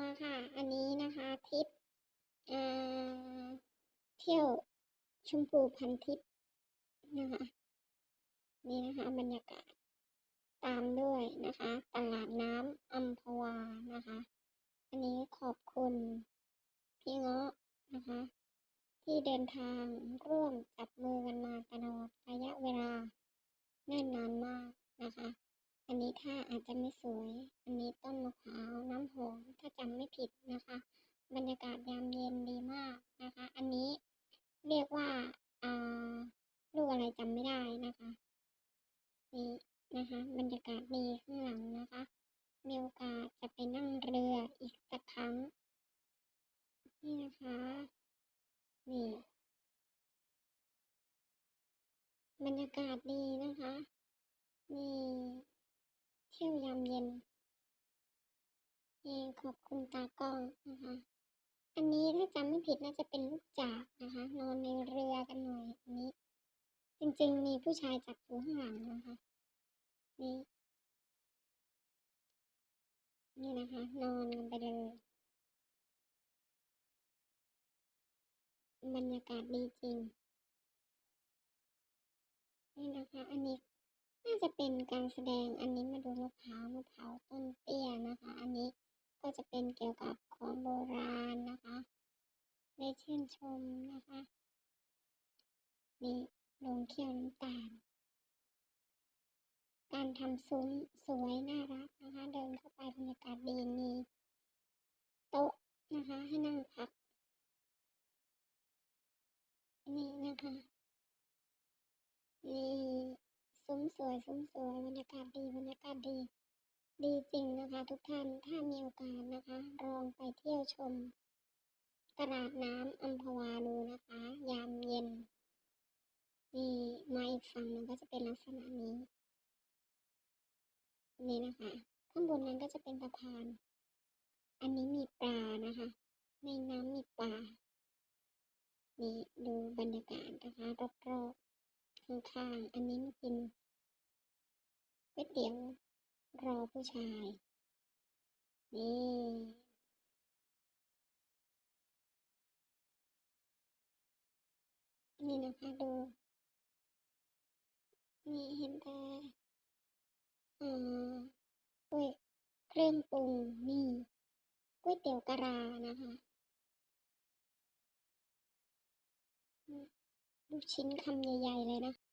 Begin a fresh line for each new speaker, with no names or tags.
มาค่ะ อันนี้นะคะทริปอ่าเที่ยวชมพูพันทิพย์นะคะนี่นะคะบรรยากาศตามด้วยนะคะ ตลาดน้ำอัมพวานะคะ อันนี้ขอบคุณพี่เงาะนะคะ ที่เดินทางร่วมจัมือกันมาตลอดระยะเวลาเนิ่นนานมากนะคะ อันนี้ ท่าอาจจะไม่สวย อันนี้ต้นมะพร้าวน้ำหอมถ้าจำไม่ผิดนะคะ บรรยากาศยามเย็นดีมากนะคะ อันนี้เรียกว่าอ่าลูกอะไรจำไม่ได้นะคะนี่นะคะ บรรยากาศดีข้างหลังนะคะ มีโอกาสจะไปนั่งเรืออีกสักครั้ง นี่นะคะ นี่บรรยากาศดีนะคะ นี่ เที่ยวยามเย็นนี่ขอบคุณตากล้องนะคะ อันนี้ถ้าจำไม่ผิดน่าจะเป็นลูกจากนะคะ นอนในเรือกันหน่อยอันนี้ จริงๆ มีผู้ชายจับอยู่ข้างหลังนะคะ นี่ นี่นะคะ นอนกันไปเลยบรรยากาศดีจริง นี่นะคะ อันนี้ น่าจะเป็นการแสดงอันนี้มาดูมะพร้าวมะพร้าวต้นเตี้ยนะคะ อันนี้ก็จะเป็นเกี่ยวกับของโบราณนะคะได้ชื่นชมนะคะนี่ลงเคี่ยวน้ำตาล การทำซุ้มสวยน่ารักนะคะ เดินเข้าไปบรรยากาศดีมีโต๊ะนะคะให้นั่งพักนี่นะคะ ซุ้มสวยซุ้มสวยบรรยากาศดีบรรยากาศดี ดีจริงนะคะ ทุกท่านถ้ามีโอกาสนะคะลองไปเที่ยวชม ตลาดน้ำอัมพวาดูนะคะ ยามเย็นนี่มาอีกฝั่งหนึงก็จะเป็นลักษณะนี้ นี่นะคะ ข้างบนนั้นก็จะเป็นสะพาน อันนี้มีปลานะคะ ในน้ำมีปลานี่ดูบรรยากาศนะคะรอบๆ ข้างๆ อันนี้มากินก๋วยเตี๋ยวรอผู้ชาย นี่นี่นะคะดู นี่เห็นแต่เอ่อกล้วยเครื่องปรุงนี่ก๋วยเตี๋ยวกะลานะคะ ลูกชิ้นคำใหญ่ ๆ เลยนะ